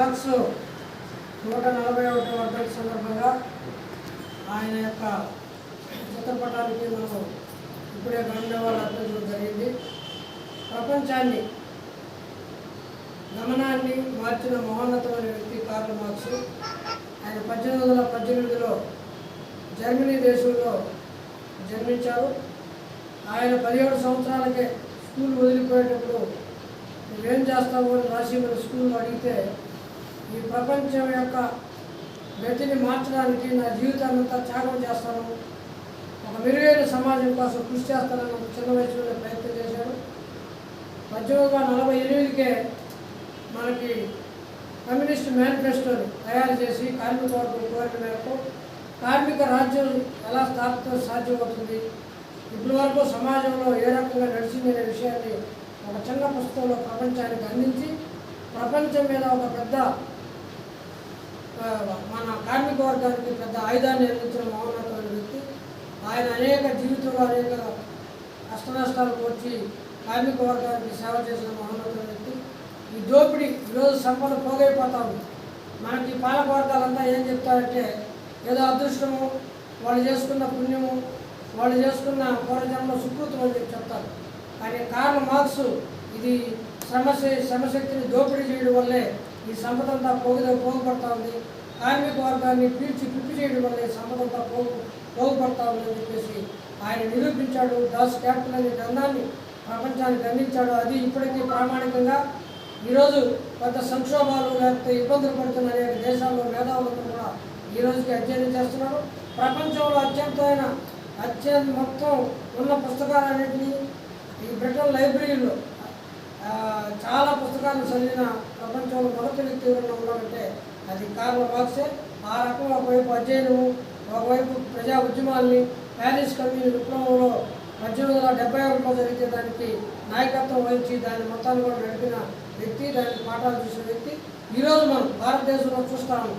Marks నూట నలభై ఒకటి వర్ధంతి సందర్భంగా ఆయన యొక్క చిత్రపటానికి మనం ఇప్పుడే గండవాళ్ళు అర్పించడం జరిగింది. ప్రపంచాన్ని గమనాన్ని మార్చిన మహోన్నతమైన వ్యక్తి కార్ల మార్క్స్ ఆయన పద్దెనిమిది వందల పద్దెనిమిదిలో జర్మనీ దేశంలో జన్మించారు. ఆయన పదిహేడు సంవత్సరాలకే స్కూల్ వదిలిపోయేటప్పుడు నువ్వేం చేస్తావు అని రాసి మన స్కూల్లో అడిగితే ఈ ప్రపంచం యొక్క గతిని మార్చడానికి నా జీవితాన్ని అంతా త్యాగం చేస్తాను. ఒక మెరుగైన సమాజం కోసం కృషి చేస్తానని ఒక చిన్న వయసులోనే ప్రయత్నం చేశాడు పద్దెనిమిది వందల నలభై ఎనిమిదికే మనకి కమ్యూనిస్ట్ మేనిఫెస్టోని తయారు చేసి కార్మిక వర్గం కోరిక మేరకు కార్మిక రాజ్యం ఎలా స్థాపితం సాధ్యమవుతుంది? ఇప్పటి వరకు సమాజంలో ఏ రకంగా నడిచిందనే విషయాన్ని ఒక చిన్న పుస్తకంలో ప్రపంచానికి అందించి ప్రపంచం మీద ఒక పెద్ద మన కార్మిక వర్గానికి పెద్ద ఆయుధాన్ని నిర్మించిన మహోన్నతమైన వ్యక్తి. ఆయన అనేక జీవితంలో అనేక కష్ట నష్టాలకు వచ్చి కార్మిక వర్గానికి సేవ చేసిన మహోన్నతమైన వ్యక్తి. ఈ దోపిడీ ఈరోజు సంపద పోగైపోతా ఉంది మనకి పాలక వర్గాలంతా ఏం చెప్తారంటే ఏదో అదృష్టము వాళ్ళు చేసుకున్న పుణ్యము వాళ్ళు చేసుకున్న పూర్వజన్మ సుకృతం అని చెప్పి చెప్తారు. కానీ కారణం మార్క్స్ ఇది శ్రమశ శ్రమశక్తిని దోపిడీ చేయడం వల్లే ఈ సంపదంతా పోగు పోగుపడతా ఉంది కార్మిక వర్గాన్ని పీల్చి పిప్పి చేయడం వల్ల సంపదంతా పోగు పోగుపడతా ఉందని చెప్పేసి ఆయన నిరూపించాడు. దాస్ క్యాపిటల్ అనే గ్రంథాన్ని ప్రపంచానికి అందించాడు. అది ఇప్పటికీ ప్రామాణికంగా ఈరోజు పెద్ద సంక్షోభాలు లేకపోతే ఇబ్బందులు పడుతున్న అనేక దేశాల్లో మేధావులను కూడా ఈ రోజుకి అధ్యయనం చేస్తున్నారు. ప్రపంచంలో అత్యంతమైన అత్యంత మొత్తం ఉన్న పుస్తకాలన్నింటినీ ఈ బ్రిటన్ లైబ్రరీలో చాలా పుస్తకాలు చదివిన ప్రపంచంలో మొదటి వ్యక్తి ఎవరైనా ఉన్నారంటే అది కార్ల మార్క్సే. ఆ రకంగా ఒకవైపు అధ్యయనము ఒకవైపు ప్రజా ఉద్యమాల్ని ప్యారిస్ కమ్యూని విప్లవంలో పద్దెనిమిది వందల డెబ్బై ఒకటిలో జరిగితే దానికి నాయకత్వం వహించి దాని మొత్తాన్ని కూడా నడిపిన వ్యక్తి దానికి పాఠాలు చూసిన వ్యక్తి. ఈరోజు మనం భారతదేశంలో చూస్తాము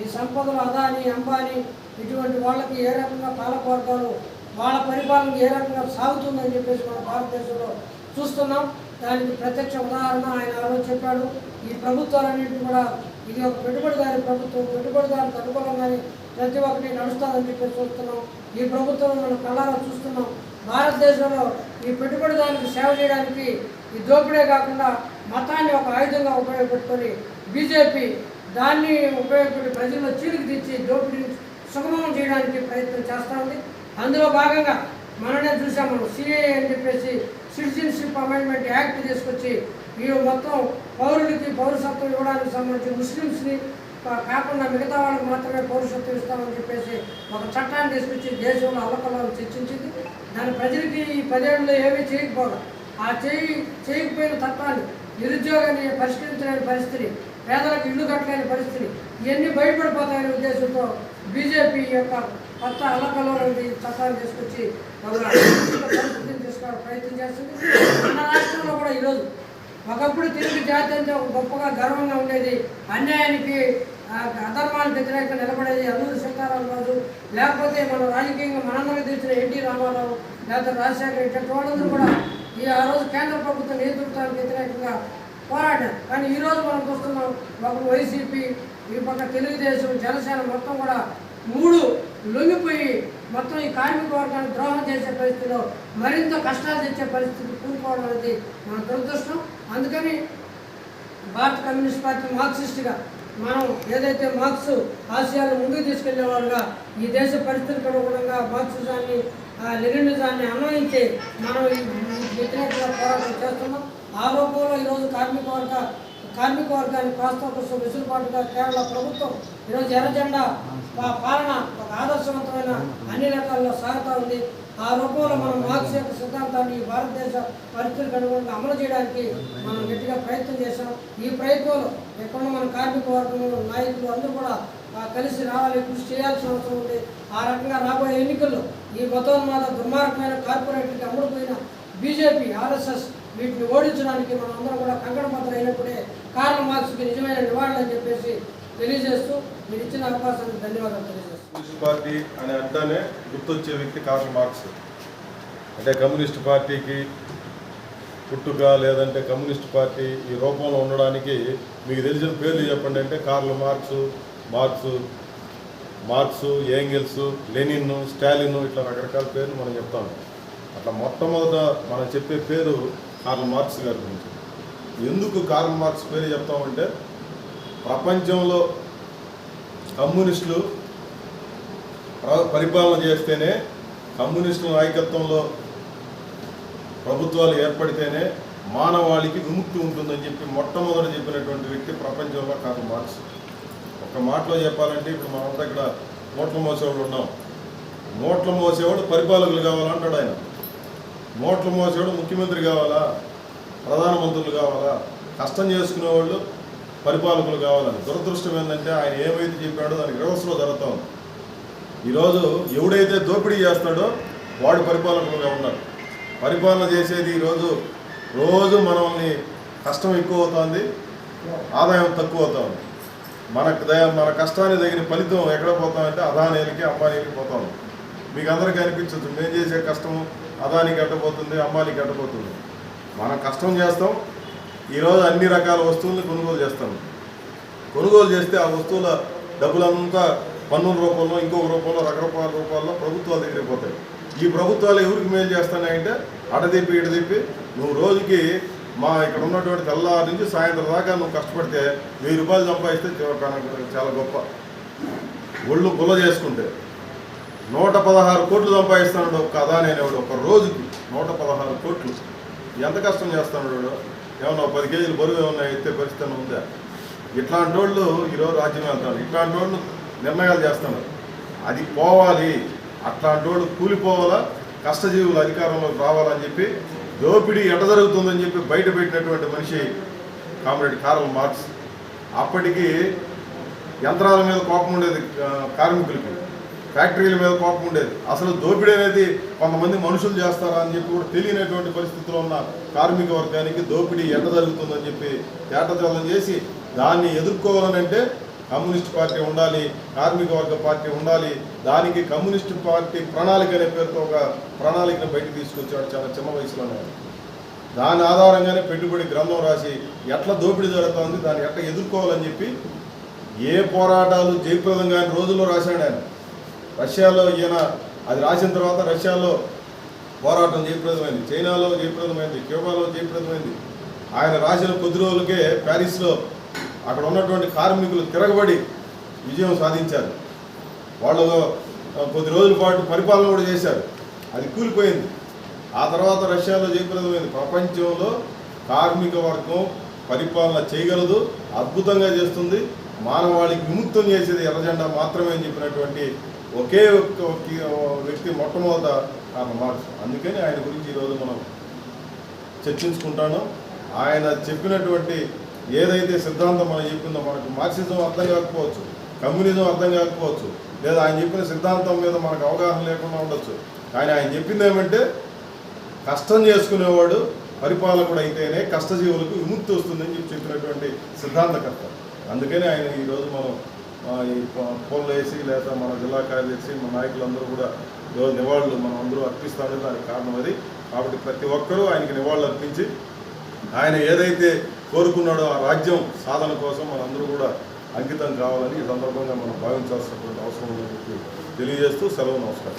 ఈ సంపదలు అదాని అంబానీ ఇటువంటి వాళ్ళకి ఏ రకంగా పాలకవర్గాలు వాళ్ళ పరిపాలన ఏ రకంగా సాగుతుందని చెప్పేసి మన భారతదేశంలో చూస్తున్నాం. దానికి ప్రత్యక్ష ఉదాహరణ ఆయన ఆ రోజు చెప్పాడు. ఈ ప్రభుత్వాలన్నింటినీ కూడా ఇది ఒక పెట్టుబడిదారి ప్రభుత్వం. పెట్టుబడిదారులకు అనుకూలంగానే ప్రతి ఒక్కటి నడుస్తుందని చెప్పి చూస్తున్నాం. ఈ ప్రభుత్వం మనం కళ్ళారా చూస్తున్నాం. భారతదేశంలో ఈ పెట్టుబడిదారులకు సేవ చేయడానికి ఈ దోపిడే కాకుండా మతాన్ని ఒక ఆయుధంగా ఉపయోగపెట్టుకొని బీజేపీ దాన్ని ఉపయోగపెట్టి ప్రజల్లో చీలికి తెచ్చి దోపిడీని సుగమం చేయడానికి ప్రయత్నం చేస్తూ ఉంది. అందులో భాగంగా మననే చూసాం మనం. సిఏ అని చెప్పేసి సిటిజన్షిప్ అమెండ్మెంట్ యాక్ట్ తీసుకొచ్చి వీళ్ళు మొత్తం పౌరుడికి పౌరసత్వం ఇవ్వడానికి సంబంధించి ముస్లిమ్స్ని కాకుండా మిగతా వాళ్ళకి మాత్రమే పౌరసత్వం ఇస్తామని చెప్పేసి ఒక చట్టాన్ని తీసుకొచ్చి దేశంలో అల్లకల్లాలు చర్చించింది. దాని ప్రజలకి ఈ పదేళ్ళలో ఏమీ చేయకపోగా. ఆ చేయి చేయకపోయిన తత్వాన్ని నిరుద్యోగాన్ని పరిష్కరించలేని పరిస్థితి పేదలకు ఇల్లు కట్టలేని పరిస్థితి ఇవన్నీ బయటపడిపోతాయనే ఉద్దేశంతో బీజేపీ యొక్క కొత్త అలకలోని చట్టాన్ని తీసుకొచ్చి పరిస్థితిని తీసుకోవడానికి ప్రయత్నం చేస్తుంది. మన రాష్ట్రంలో కూడా ఈరోజు ఒకప్పుడు తెలుగు జాతి అంటే ఒక గొప్పగా గర్వంగా ఉండేది. అన్యాయానికి అధర్మానికి వ్యతిరేకంగా నిలబడేది అల్లూరి సీతారామరాజు లేకపోతే మన రాజకీయంగా మనందరికీ తెలిసిన ఎన్టీ రామారావు లేకపోతే రాజశేఖర ఇట్లాంటి వాళ్ళందరూ కూడా ఈ ఆ రోజు కేంద్ర ప్రభుత్వ నేతృత్వానికి వ్యతిరేకంగా పోరాడారు. కానీ ఈరోజు మనం చూస్తున్నాం ఒక వైసీపీ ఈ పక్క తెలుగుదేశం జనసేన మొత్తం కూడా మూడు లొంగిపోయి మొత్తం ఈ కార్మిక వర్గాన్ని ద్రోహం చేసే పరిస్థితిలో మరింత కష్టాలు తెచ్చే పరిస్థితి కూరుకోవడం అనేది మన దురదృష్టం. అందుకని భారత కమ్యూనిస్ట్ పార్టీ మార్క్సిస్ట్గా మనం ఏదైతే మార్క్స్ ఆశయాలు ముందుకు తీసుకెళ్ళేవాళ్ళుగా ఈ దేశ పరిస్థితులకు అనుగుణంగా మార్క్సిజాన్ని ఆ లెనినిజాన్ని అన్వయించి మనం ఈ ఈ వ్యతిరేకంగా పోరాటం చేస్తున్నాం. ఆ రూపంలో ఈరోజు కార్మిక వర్గ కార్మిక వర్గాన్ని కాస్త కోసం వెసులుబాటుగా కేరళ ప్రభుత్వం ఈరోజు ఎర్రజెండా మా పాలన ఒక ఆదర్శవంతమైన అన్ని రకాల్లో సాగుతూ ఉంది. ఆ రూపంలో మనం మార్క్స్ యొక్క సిద్ధాంతాన్ని ఈ భారతదేశ పరిస్థితులకు అనుగుణంగా అమలు చేయడానికి మనం గట్టిగా ప్రయత్నం చేశాం. ఈ ప్రయత్నంలో ఎక్కడో మన కార్మిక వర్గంలో నాయకులు అందరూ కూడా కలిసి రావాలి కృషి చేయాల్సిన అవసరం ఉంది. ఆ రకంగా రాబోయే ఎన్నికల్లో ఈ మతోన్మాద దుర్మార్గమైన కార్పొరేటర్కి అమ్ముడుపోయిన బీజేపీ ఆర్ఎస్ఎస్ వీటిని ఓడించడానికి మనం అందరం కూడా కంకణబద్ధం అయినప్పుడే కారణం మార్క్స్కి నిజమైన నివాళులు అని చెప్పేసి తెలియజేస్తూ మీరు ఇచ్చిన అవకాశానికి ధన్యవాదాలు తెలియజేస్తాను పార్టీ అనే అంటానే గుర్తొచ్చే వ్యక్తి కార్ల్ మార్క్స్. అంటే కమ్యూనిస్ట్ పార్టీకి పుట్టుక లేదంటే కమ్యూనిస్ట్ పార్టీ ఈ రూపంలో ఉండడానికి మీకు తెలిసిన పేర్లు చెప్పండి అంటే Karl Marx Marx Marx Engels Lenin Stalin ఇట్లా రకరకాల పేర్లు మనం చెప్తాము అట్లా మొట్టమొదట మనం చెప్పే పేరు కార్ల్ మార్క్స్ గారి గురించి. ఎందుకు కార్ల్ మార్క్స్ పేరు చెప్తామంటే ప్రపంచంలో కమ్యూనిస్టులు పరిపాలన చేస్తేనే కమ్యూనిస్టుల నాయకత్వంలో ప్రభుత్వాలు ఏర్పడితేనే మానవాళికి విముక్తి ఉంటుందని చెప్పి మొట్టమొదట చెప్పినటువంటి వ్యక్తి ప్రపంచంలో కార్ల్ మార్క్స్. ఒక మాటలో చెప్పాలంటే ఇప్పుడు మనంతా ఇక్కడ నోట్ల మోసేవాళ్ళు ఉన్నాం. నోట్ల మోసేవాడు పరిపాలకులు కావాలంటాడు ఆయన. నోట్ల మోసేవాడు ముఖ్యమంత్రి కావాలా? ప్రధానమంత్రులు కావాలా? కష్టం చేసుకునేవాళ్ళు పరిపాలకులు కావాలని. దురదృష్టం ఏంటంటే ఆయన ఏమైతే చెప్పాడో దానికి రివర్స్లో జరుగుతూ ఉంది. ఈరోజు ఎవడైతే దోపిడీ చేస్తాడో వాడు పరిపాలకులుగా ఉన్నారు. పరిపాలన చేసేది ఈరోజు రోజు మనల్ని కష్టం ఎక్కువ అవుతుంది ఆదాయం తక్కువ అవుతుంది మనకు మన కష్టాన్ని తగిన ఫలితం ఎక్కడ పోతామంటే అదానీలకి అంబానీలకి పోతాం మీకు అందరికీ అనిపించవచ్చు మేము చేసే కష్టం అదానికి అట్టపోతుంది అమ్మాలికి అట్టపోతుంది మనం కష్టం చేస్తాం ఈరోజు అన్ని రకాల వస్తువులను కొనుగోలు చేస్తాం. కొనుగోలు చేస్తే ఆ వస్తువుల డబ్బులంతా పన్నుల రూపంలో ఇంకొక రూపంలో రకరకాల రూపాల్లో ప్రభుత్వాల దగ్గరికి పోతాయి. ఈ ప్రభుత్వాలు ఎవరికి మేలు చేస్తానంటే అడదిప్పి ఇడదిప్పి నువ్వు రోజుకి మా ఇక్కడ ఉన్నటువంటి తెల్లారి నుంచి సాయంత్రం దాకా నువ్వు కష్టపడితే వెయ్యి రూపాయలు సంపాదిస్తే చాలా గొప్ప. ఒళ్ళు గుల్ల చేసుకుంటే. నూట పదహారు కోట్లు సంపాదిస్తున్నాడు ఒక్క అదాని అనేవాడు ఒక రోజుకి నూట పదహారు కోట్లు. ఎంత కష్టం చేస్తున్నాడు ఏమన్నా పది కేజీలు బరువు ఏమన్నా ఎత్తే పరిస్థితి ఉందా? ఇట్లాంటి వాళ్ళు ఈరోజు రాజ్యం వెళ్తారు ఇట్లాంటి వాళ్ళు నిర్ణయాలు చేస్తున్నారు అది పోవాలి. అట్లాంటి వాళ్ళు కూలిపోవాలా? కష్టజీవులు అధికారంలోకి రావాలని చెప్పి దోపిడీ ఎట జరుగుతుందని చెప్పి బయట పెట్టినటువంటి మనిషి కామ్రేడ్ కార్ల్ మార్క్స్. అప్పటికి యంత్రాల మీద కోపం ఉండేది కార్మికులకి. ఫ్యాక్టరీల మీద కోపం ఉండేది. అసలు దోపిడీ అనేది కొంతమంది మనుషులు చేస్తారా అని చెప్పి కూడా తెలియనటువంటి పరిస్థితిలో ఉన్న కార్మిక వర్గానికి దోపిడీ ఎట్ట జరుగుతుందని చెప్పి తేటతెల్లం చేసి దాన్ని ఎదుర్కోవాలని అంటే కమ్యూనిస్ట్ పార్టీ ఉండాలి కార్మిక వర్గ పార్టీ ఉండాలి దానికి కమ్యూనిస్ట్ పార్టీ ప్రణాళిక అనే పేరుతో ఒక ప్రణాళికను బయటకు తీసుకొచ్చాడు చాలా చిన్న వయసులోనే. దాని ఆధారంగానే పెట్టుబడి గ్రంథం రాసి ఎట్లా దోపిడీ జరుగుతుంది దాన్ని ఎట్లా ఎదుర్కోవాలని చెప్పి ఏ పోరాటాలు జయప్రదం కాని రోజుల్లో రాశాడు ఆయన. రష్యాలో ఈయన అది రాసిన తర్వాత రష్యాలో పోరాటం జయప్రదమైంది. చైనాలో జయప్రదమైంది క్యూబాలో జయప్రదమైంది. ఆయన రాసిన కొద్ది రోజులకే ప్యారిస్లో అక్కడ ఉన్నటువంటి కార్మికులు తిరగబడి విజయం సాధించారు. వాళ్ళు కొద్ది రోజుల పాటు పరిపాలన కూడా చేశారు. అది కూలిపోయింది. ఆ తర్వాత రష్యాలో జయప్రదమైంది. ప్రపంచంలో కార్మిక వర్గం పరిపాలన చేయగలదు అద్భుతంగా చేస్తుంది మానవాళికి విముక్తం చేసేది ఎర్రజెండా మాత్రమే అని చెప్పినటువంటి ఒకే వ్యక్తి మొట్టమొదట ఆయన మార్క్స్ అందుకని ఆయన గురించి ఈరోజు మనం చర్చించుకుంటాను. ఆయన చెప్పినటువంటి ఏదైతే సిద్ధాంతం మనం చెప్పిందో మనకు మార్క్సిజం అర్థం కాకపోవచ్చు కమ్యూనిజం అర్థం కాకపోవచ్చు లేదా ఆయన చెప్పిన సిద్ధాంతం మీద మనకు అవగాహన లేకుండా ఉండొచ్చు. కానీ ఆయన చెప్పింది ఏమంటే కష్టం చేసుకునేవాడు పరిపాలకుడు అయితేనే కష్టజీవులకు విముక్తి వస్తుందని చెప్పి చెప్పినటువంటి సిద్ధాంతకర్త. అందుకని ఆయన ఈరోజు మనం ఈ ప- పోల్లో వేసి లేదా మన జిల్లా కార్యదర్శి మన నాయకులందరూ కూడా ఈరోజు నివాళులు మనం అందరూ అర్పిస్తామని దానికి కారణం అది. కాబట్టి ప్రతి ఒక్కరూ ఆయనకి నివాళులు అర్పించి ఆయన ఏదైతే కోరుకున్నాడో ఆ రాజ్యం సాధన కోసం మనందరూ కూడా అంకితం కావాలని ఈ సందర్భంగా మనం భావించాల్సినటువంటి అవసరం ఉందని చెప్పి తెలియజేస్తూ సెలవు నమస్కారం.